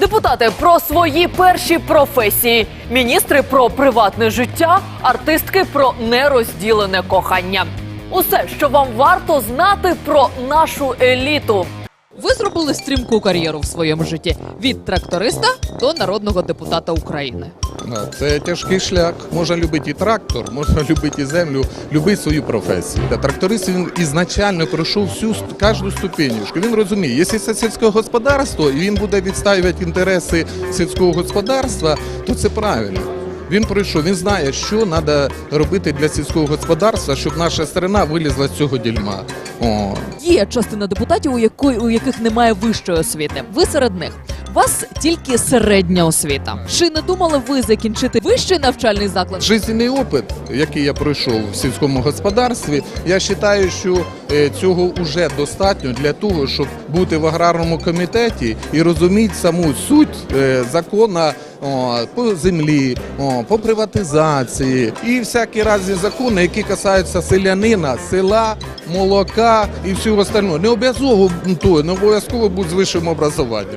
Депутати про свої перші професії, міністри про приватне життя, артистки про нерозділене кохання. Усе, що вам варто знати про нашу еліту. Ви зробили стрімку кар'єру в своєму житті від тракториста до народного депутата України. Це тяжкий шлях. Можна любити і трактор, можна любити і землю, любити свою професію. Та тракторист він ізначально пройшов всю кожну ступенюшку. Він розуміє, якщо це сільське господарство, і він буде відстоювати інтереси сільського господарства, то це правильно. Він пройшов, він знає, що треба робити для сільського господарства, щоб наша страна вилізла з цього дільма. О, Є частина депутатів, у якої у яких немає вищої освіти. Ви серед них. У вас тільки середня освіта. Чи не думали ви закінчити вищий навчальний заклад? Жизненний опит, який я пройшов в сільському господарстві, я вважаю, що е, цього вже достатньо для того, щоб бути в аграрному комітеті і розуміти саму суть е, закона по землі, по приватизації і всякі разні закони, які касаються селянина, села, молока і всього остального. Не обов'язково не обов'язково бути з вищим образованням.